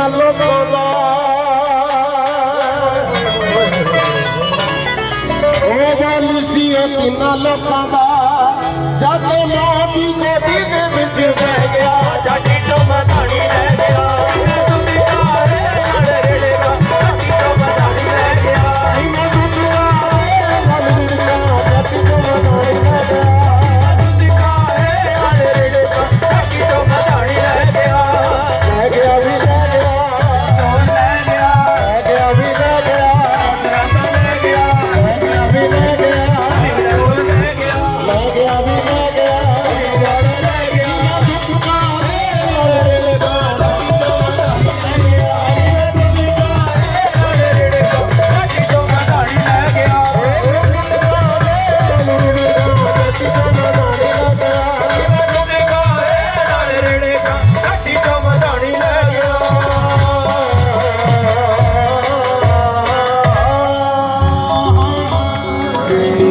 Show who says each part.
Speaker 1: না লোকলা না লোকলা যাতে মা বিগত দিন ਵਿੱਚ ਬਹਿ Amen.